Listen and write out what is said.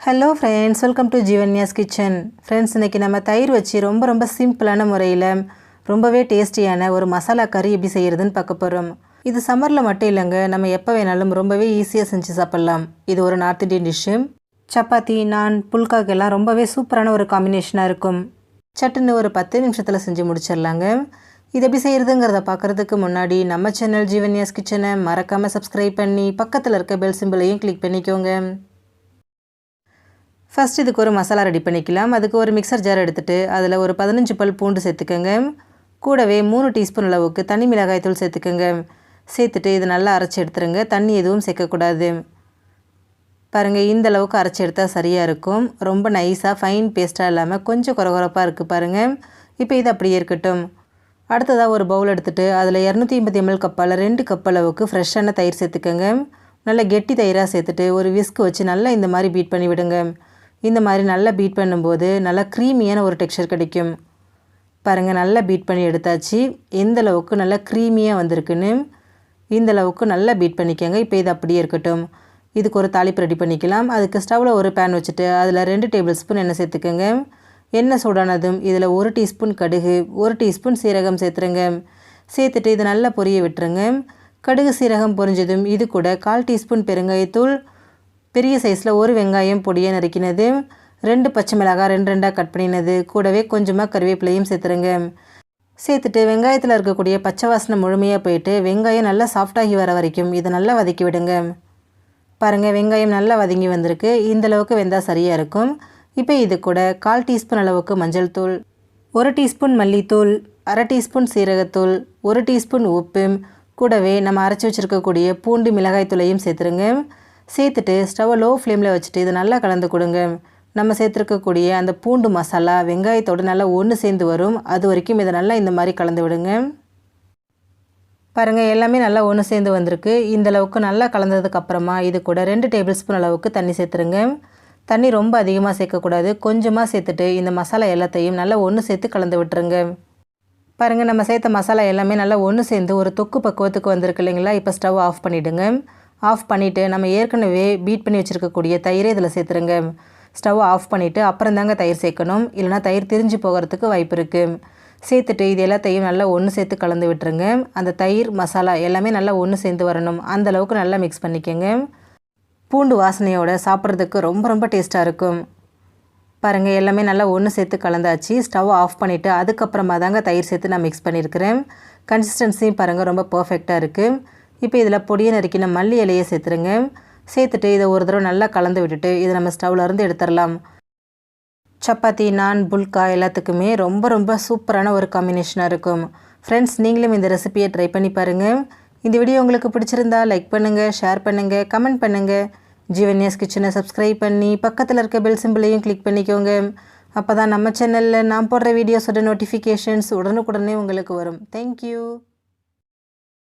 Hello friends welcome to Jeevanya's kitchen friends இன்றைக்கி நம்ம தயிர் வச்சு ரொம்ப ரொம்ப சிம்பிளான முறையில் ரொம்பவே டேஸ்டியான ஒரு மசாலா கறி எப்படி செய்கிறதுன்னு பார்க்க போகிறோம் இது சம்மரில் மட்டும் இல்லைங்க. நம்ம எப்போ வேணாலும் ரொம்பவே ஈஸியாக செஞ்சு சாப்பிட்லாம். இது ஒரு நார்த் இந்தியன் டிஷ்ஷு சப்பாத்தி நான் புல்காக்கெல்லாம் ரொம்பவே சூப்பரான ஒரு காம்பினேஷனாக இருக்கும். சட்டுன்னு ஒரு பத்து நிமிஷத்தில் செஞ்சு முடிச்சிடலாங்க. இது எப்படி செய்கிறதுங்கிறத பார்க்குறதுக்கு முன்னாடி நம்ம சேனல் ஜீவன்யாஸ் கிச்சனை மறக்காமல் சப்ஸ்கிரைப் பண்ணி பக்கத்தில் இருக்க பெல் சிம்பிளையும் கிளிக் பண்ணிக்கோங்க. ஃபஸ்ட் இதுக்கு ஒரு மசாலா ரெடி பண்ணிக்கலாம். அதுக்கு ஒரு மிக்சர் ஜார் எடுத்துகிட்டு அதில் ஒரு பதினஞ்சு பல் பூண்டு சேர்த்துக்கோங்க. கூடவே மூணு டீஸ்பூன் அளவுக்கு தனி மிளகாய் தூள் சேர்த்துக்கோங்க. சேர்த்துட்டு இது நல்லா அரைச்சி எடுத்துருங்க. தண்ணி எதுவும் சேர்க்கக்கூடாது. பாருங்கள் இந்த அளவுக்கு அரைச்சி எடுத்தால் சரியாக இருக்கும். ரொம்ப நைஸாக ஃபைன் பேஸ்ட்டாக இல்லாமல் கொஞ்சம் குறகுறப்பாக இருக்குது பாருங்கள் இப்போ இது அப்படியே இருக்கட்டும். அடுத்ததாக ஒரு பவுல் எடுத்துகிட்டு அதில் இரநூத்தி ஐம்பத்தி எம்எல் கப்பால் ரெண்டு கப் அளவுக்கு ஃப்ரெஷ்ஷான தயிர் சேர்த்துக்கோங்க. நல்லா கெட்டி தயிராக சேர்த்துட்டு ஒரு விஸ்க் வச்சு நல்லா இந்த மாதிரி பீட் பண்ணி விடுங்க இந்த மாதிரி நல்லா பீட் பண்ணும்போது நல்லா க்ரீமியான ஒரு டெக்ஸ்சர் கிடைக்கும். பாருங்கள் நல்லா பீட் பண்ணி எடுத்தாச்சு. எந்த அளவுக்கு நல்லா க்ரீமியாக வந்திருக்குன்னு இந்த அளவுக்கு நல்லா பீட் பண்ணிக்கோங்க. இப்போ இது அப்படியே இருக்கட்டும். இதுக்கு ஒரு தாளிப்பு ரெடி பண்ணிக்கலாம். அதுக்கு ஸ்டவ்வில் ஒரு பேன் வச்சுட்டு அதில் ரெண்டு டேபிள் ஸ்பூன் எண்ணெய் சேர்த்துக்கோங்க. எண்ணெய் சூடானதும் இதில் ஒரு டீஸ்பூன் கடுகு ஒரு டீஸ்பூன் சீரகம் சேர்த்துருங்க. சேர்த்துட்டு இதை நல்லா பொரிய விட்டுருங்க. கடுகு சீரகம் பொரிஞ்சதும் இது கூட கால் டீஸ்பூன் பெருங்காயத்தூள் பெரிய சைஸில் ஒரு வெங்காயம் பொடியை நறுக்கினது ரெண்டு பச்சை மிளகாய் ரெண்டு ரெண்டாக கட் பண்ணினது. கூடவே கொஞ்சமாக கருவேப்பிலையும் சேர்த்துருங்க. சேர்த்துட்டு வெங்காயத்தில் இருக்கக்கூடிய பச்சை வாசனை முழுமையாக போயிட்டு வெங்காயம் நல்லா சாஃப்டாகி வர வரைக்கும் இதை நல்லா வதக்கி விடுங்க. பாருங்கள் வெங்காயம் நல்லா வதங்கி வந்திருக்கு. இந்த அளவுக்கு வெந்தால் சரியாக இருக்கும். இப்போ இது கூட கால் டீஸ்பூன் அளவுக்கு மஞ்சள் தூள் ஒரு டீஸ்பூன் மல்லித்தூள் அரை டீஸ்பூன் சீரகத்தூள் ஒரு டீஸ்பூன் உப்பு. கூடவே நம்ம அரைச்சி வச்சுருக்கக்கூடிய பூண்டு மிளகாய் தூளையும் சேர்த்துருங்க. சேர்த்துட்டு ஸ்டவ்வை லோ ஃப்ளேமில் வச்சுட்டு இதை நல்லா கலந்து கொடுங்க. நம்ம சேர்த்துருக்கக்கூடிய அந்த பூண்டு மசாலா வெங்காயத்தோடு நல்லா ஒன்று சேர்ந்து வரும். அது வரைக்கும் இதை நல்லா இந்த மாதிரி கலந்து விடுங்க. பாருங்கள் எல்லாமே நல்லா ஒன்று சேர்ந்து வந்திருக்கு. இந்த அளவுக்கு நல்லா கலந்ததுக்கப்புறமா இது கூட ரெண்டு டேபிள் ஸ்பூன் அளவுக்கு தண்ணி சேர்த்துருங்க. தண்ணி ரொம்ப அதிகமாக சேர்க்கக்கூடாது. கொஞ்சமாக சேர்த்துட்டு இந்த மசாலா எல்லாத்தையும் நல்லா ஒன்று சேர்த்து கலந்து விட்டுருங்க. பாருங்கள் நம்ம சேர்த்த மசாலா எல்லாமே நல்லா ஒன்று சேர்ந்து ஒரு தொக்கு பக்குவத்துக்கு வந்திருக்கு இல்லைங்களா? இப்போ ஸ்டவ் ஆஃப் பண்ணிவிடுங்க ஆஃப் பண்ணிவிட்டு நம்ம ஏற்கனவே பீட் பண்ணி வச்சுருக்கக்கூடிய தயிரை இதில் சேர்த்துருங்க. ஸ்டவ் ஆஃப் பண்ணிவிட்டு அப்புறம் தாங்க தயிர் சேர்க்கணும். இல்லைனா தயிர் திரிஞ்சு போகிறதுக்கு வாய்ப்பு இருக்குது சேர்த்துட்டு இது எல்லாத்தையும் நல்லா ஒன்று சேர்த்து கலந்து விட்டுருங்க. அந்த தயிர் மசாலா எல்லாமே நல்லா ஒன்று சேர்ந்து வரணும். அந்தளவுக்கு நல்லா மிக்ஸ் பண்ணிக்கோங்க. பூண்டு வாசனையோட சாப்பிட்றதுக்கு ரொம்ப ரொம்ப டேஸ்ட்டாக இருக்கும். பாருங்கள் எல்லாமே நல்லா ஒன்று சேர்த்து கலந்தாச்சு. ஸ்டவ் ஆஃப் பண்ணிவிட்டு அதுக்கப்புறமா தாங்க தயிர் சேர்த்து நான் மிக்ஸ் பண்ணியிருக்கிறேன் கன்சிஸ்டன்சியும் பாருங்கள் ரொம்ப பர்ஃபெக்டாக இருக்குது இப்போ இதில் பொடியை நறுக்கின மல்லி இலையை சேர்த்துருங்க. சேர்த்துட்டு இதை ஒரு தடவை நல்லா கலந்து விட்டுட்டு இதை நம்ம ஸ்டவ்லேருந்து எடுத்துடலாம். சப்பாத்தி நான் புல்கா எல்லாத்துக்குமே ரொம்ப ரொம்ப சூப்பரான ஒரு காம்பினேஷனாக இருக்கும். ஃப்ரெண்ட்ஸ் நீங்களும் இந்த ரெசிபியை ட்ரை பண்ணி பாருங்கள் இந்த வீடியோ உங்களுக்கு பிடிச்சிருந்தா லைக் பண்ணுங்கள் ஷேர் பண்ணுங்கள் கமெண்ட் பண்ணுங்கள் ஜீவன்யாஸ் கிச்சனை சப்ஸ்கிரைப் பண்ணி பக்கத்தில் இருக்க பெல் சிம்பிளையும் கிளிக் பண்ணிக்கோங்க. அப்போ தான் நம்ம சேனலில் நான் போடுற வீடியோஸோட நோட்டிஃபிகேஷன்ஸ் உடனுக்குடனே உங்களுக்கு வரும். தேங்க்யூ